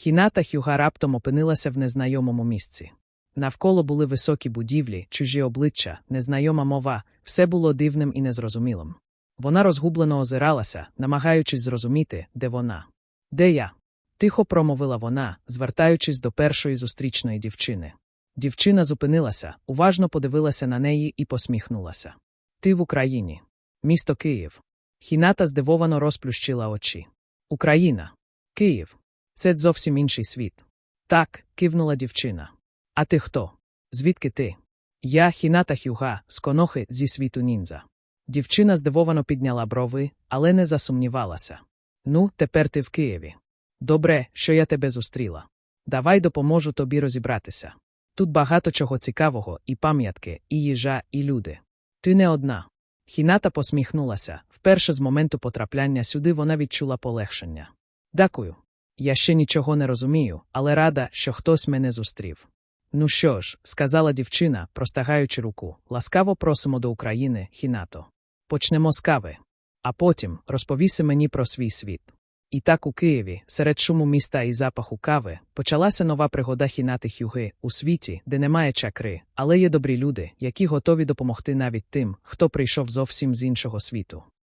Хіната Хюга раптом опинилася в незнайомому місці. Навколо були високі будівлі, чужі обличчя, незнайома мова, все було дивним і незрозумілим. Вона розгублено озиралася, намагаючись зрозуміти, де вона. Де я? Тихо промовила вона, звертаючись до першої зустрічної дівчини. Дівчина зупинилася, уважно подивилася на неї і посміхнулася. Ти в Україні. Місто Київ. Хіната здивовано розплющила очі. Україна. Київ. Це зовсім інший світ. Так, кивнула дівчина. А ти хто? Звідки ти? Я Хіната Хюга, з конохи зі світу ніндзя. Дівчина здивовано підняла брови, але не засумнівалася. Ну, тепер ти в Києві. Добре, що я тебе зустріла. Давай допоможу тобі розібратися. Тут багато чого цікавого, і пам'ятки, і їжа, і люди. Ти не одна. Хіната посміхнулася. Вперше з моменту потрапляння сюди вона відчула полегшення. Дякую. Я ще нічого не розумію, але рада, що хтось мене зустрів. Ну що ж, сказала дівчина, простагаючи руку, ласкаво просимо до України, Хінато. Почнемо з кави. А потім розповіси мені про свій світ. І так у Києві, серед шуму міста і запаху кави, почалася нова пригода Хінати Хюги у світі, де немає чакри, але є добрі люди, які готові допомогти навіть тим, хто прийшов зовсім з іншого світу.